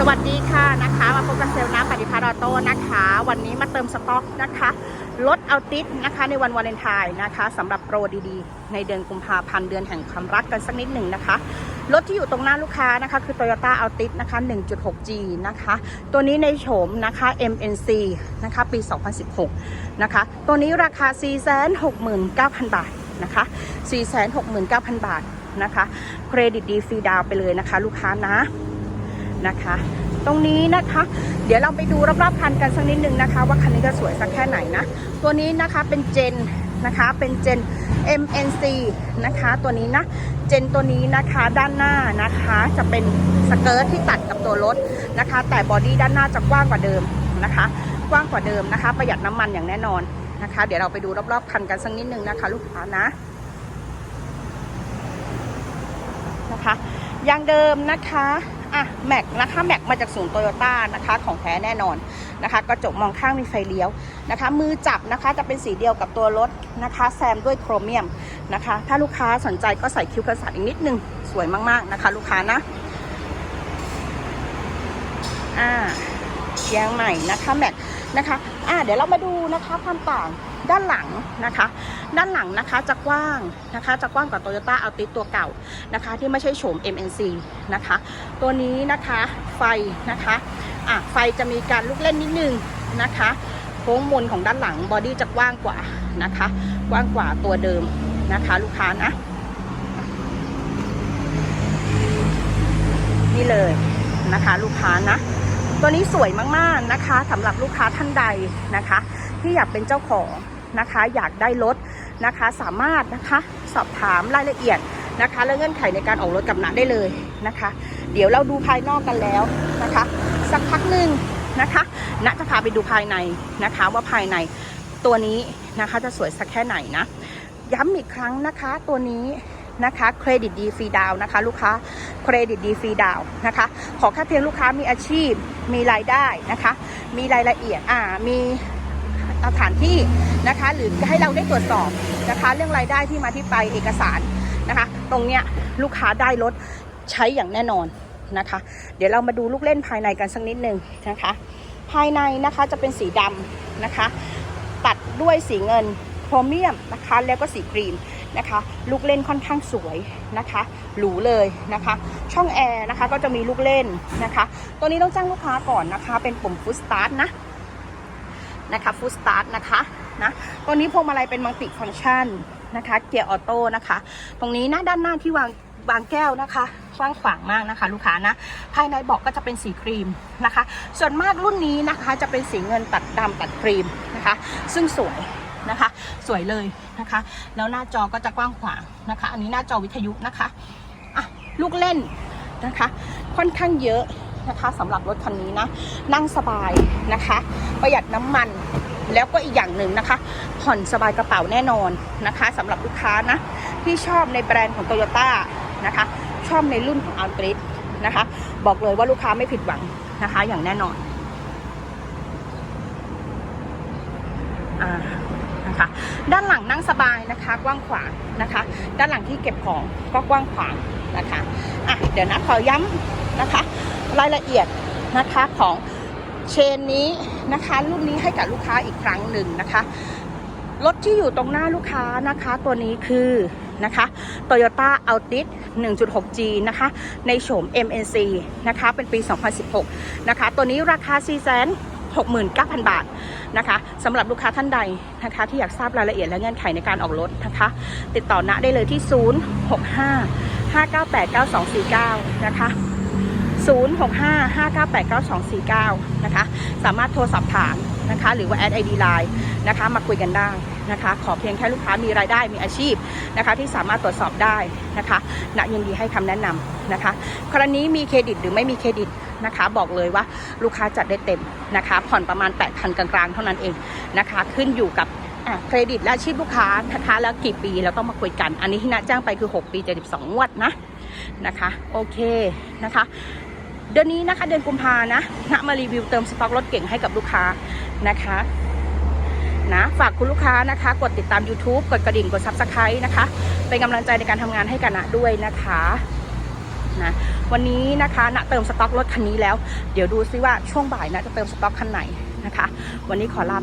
สวัสดีค่ะนะคะ มาพบกับเซลล์น้ำปฏิภาณออโต้นะคะ วันนี้มาเติมสต็อกนะคะลดเอาติดนะคะในวันวาเลนไทน์นะคะสำหรับโปรดีๆ ในเดือนกุมภาพันธ์เดือนแห่งความรักกันสักนิดหนึ่งนะคะรถที่อยู่ตรงหน้าลูกค้านะคะคือ Toyota Altis นะคะ 1.6G นะคะ ตัวนี้ในโฉมนะคะ MNC นะคะปี 2016 นะคะ ตัวนี้ราคา 469,000 บาทนะคะ 469,000 บาทนะคะ เครดิตดีฟรีดาวไปเลยนะคะ ลูกค้านะ นะคะ ตรงนี้นะคะ เดี๋ยวเราไปดูรอบๆคันกันสักนิดนึงนะคะ ว่าคันนี้จะสวยสักแค่ไหนนะ ตัวนี้นะคะเป็นเจนนะคะเป็นเจน MNC นะคะตัวนี้นะ เจนตัวนี้นะคะด้านหน้านะคะจะเป็นสเกิร์ตที่ตัดกับตัวรถนะคะ แต่บอดี้ด้านหน้าจะกว้างกว่าเดิมนะคะ กว้างกว่าเดิมนะคะ ประหยัดน้ำมันอย่างแน่นอนนะคะ เดี๋ยวเราไปดูรอบๆคันกันสักนิดนึงนะคะ ลูกค้านะนะคะยางเดิมนะคะ อะแม็กนะคะแม็กมาจากศูนย์โตโยต้านะคะของแท้แน่นอนนะคะกระจกมองข้างมีไฟเลี้ยวนะคะ มือจับนะคะจะเป็นสีเดียวกับตัวรถนะคะ แซมด้วยโครเมียมนะคะ ถ้าลูกค้าสนใจก็ใส่คิ้วกระสัดอีกนิดนึงสวยมากๆนะคะ ลูกค้านะอ่า เชียงใหม่นะคะแม็กนะคะอ่าเดี๋ยวเรามาดูนะคะความต่างด้านหลังนะคะ ด้านหลังนะคะจะกว้างนะคะจะกว้างกว่า Toyota Altis ตัวเก่านะคะ ที่ไม่ใช่โฉม MNC นะคะ ตัวนี้นะคะไฟนะคะอะไฟจะมีการลูกเล่นนิดนึงนะคะโค้งมนของด้านหลังบอดี้จะกว้างกว่านะคะ กว้างกว่าตัวเดิมนะคะ ลูกค้านะนี่เลยนะคะ ลูกค้านะ ตัวนี้สวยมากๆนะคะสำหรับลูกค้าท่านใดนะคะ ที่อยากเป็นเจ้าของนะคะอยากได้รถนะคะ สามารถนะคะสอบถามรายละเอียดนะคะ และเงื่อนไขในการออกรถกับณได้เลยนะคะ เดี๋ยวเราดูภายนอกกันแล้วนะคะ สักพักหนึ่งนะคะณจะพาไปดูภายในนะคะ ว่าภายในตัวนี้นะคะจะสวยสักแค่ไหนนะย้ำอีกครั้งนะคะตัวนี้ นะคะเครดิตดีฟรีดาวนะคะ ลูกค้าเครดิตดีฟรีดาวนะคะ ขอแค่เพียงลูกค้ามีอาชีพมีรายได้นะคะ มีรายละเอียดอ่ามีสถานที่นะคะ หรือให้เราได้ตรวจสอบนะคะ เรื่องรายได้ที่มาที่ไปเอกสารนะคะ ตรงเนี้ยลูกค้าได้รถใช้อย่างแน่นอนนะคะ เดี๋ยวเรามาดูลูกเล่นภายในกันสักนิดนึงนะคะ ภายในนะคะจะเป็นสีดำนะคะ ตัดด้วยสีเงินโครเมียมนะคะ แล้วก็สีกรีน นะคะ ลูกเล่นค่อนข้างสวยนะคะหรูเลยนะคะ ช่องแอร์นะคะก็จะมีลูกเล่นนะคะ ตัวนี้ต้องจ้างลูกค้าก่อนนะคะ เป็นปุ่มฟุตสตาร์ทนะนะคะฟุตสตาร์ทนะคะนะตัวนี้พวงมาลัยเป็นมัลติฟังก์ชันนะคะ เกียร์ออโต้นะคะ ตรงนี้หน้าด้านหน้าที่วางวางแก้วนะคะกว้างขวางมากนะคะ ลูกค้านะ ภายในเบาะก็จะเป็นสีครีมนะคะ ส่วนมากรุ่นนี้นะคะจะเป็นสีเงินตัดดำตัดครีมนะคะ ซึ่งสวย นะคะ สวยเลยนะคะ แล้วหน้าจอก็จะกว้างขวางนะคะ อันนี้หน้าจอวิทยุนะคะอะลูกเล่นนะคะ ค่อนข้างเยอะนะคะสำหรับรถคันนี้นะ นั่งสบายนะคะ ประหยัดน้ำมันแล้วก็อีกอย่างหนึ่งนะคะ ผ่อนสบายกระเป๋าแน่นอนนะคะสำหรับลูกค้านะ ที่ชอบในแบรนด์ของโตโยต้านะคะ ชอบในรุ่นของอัลตริสนะคะ บอกเลยว่าลูกค้าไม่ผิดหวังนะคะ อย่างแน่นอนอ่า นะคะ ด้านหลังนั่งสบายนะคะ กว้างขวางนะคะ ด้านหลังที่เก็บของก็กว้างขวางนะคะอะเดี๋ยวนะขอย้ำนะคะ รายละเอียดนะคะของเชนนี้นะคะ รุ่นนี้ให้กับลูกค้าอีกครั้งหนึ่งนะคะรถที่อยู่ตรงหน้าลูกค้านะคะตัวนี้คือนะคะ Toyota Altis 1.6G นะคะ ในโฉม MNC นะคะ เป็นปี 2016 นะคะ ตัวนี้ราคา 69,000 บาทนะคะสำหรับลูกค้าท่านใดนะคะที่อยากทราบรายละเอียดและเงื่อนไขในการออกรถนะคะ ติดต่อณได้เลยที่ 065 598 9249 นะคะ0655989249 นะคะ สามารถโทรสอบถามนะคะ หรือว่าแอดไอดีไลน์นะคะ มาคุยกันได้นะคะ ขอเพียงแค่ลูกค้ามีรายได้มีอาชีพนะคะ ที่สามารถตรวจสอบได้นะคะณยินดีให้คำแนะนำนะคะ กรณีมีเครดิตหรือไม่มีเครดิต นะคะ บอกเลยว่าลูกค้าจัดได้เต็มนะคะ ผ่อนประมาณ 8,000 กลางๆ เท่านั้นเองนะคะ ขึ้นอยู่กับเครดิตและชีพลูกค้านะคะแล้วกี่ปีเราต้องมาคุยกัน อันนี้ที่นะจ้างไปคือ 6 ปี 72งวดนะนะคะโอเคนะคะเดือนนี้นะคะเดือนกุมภานะณมารีวิวเติมสต็อกรถเก่งให้กับลูกค้านะคะนะฝากคุณลูกค้านะคะ กดติดตาม YouTube กดกระดิ่งกด Subscribe นะคะ เป็นกำลังใจในการทำงานให้กันนะด้วยนะคะ นะวันนี้นะคะณเติมสต็อกรถคันนี้แล้ว เดี๋ยวดูซิว่าช่วงบ่ายนะจะเติมสต็อกคันไหนนะคะ วันนี้ขอลา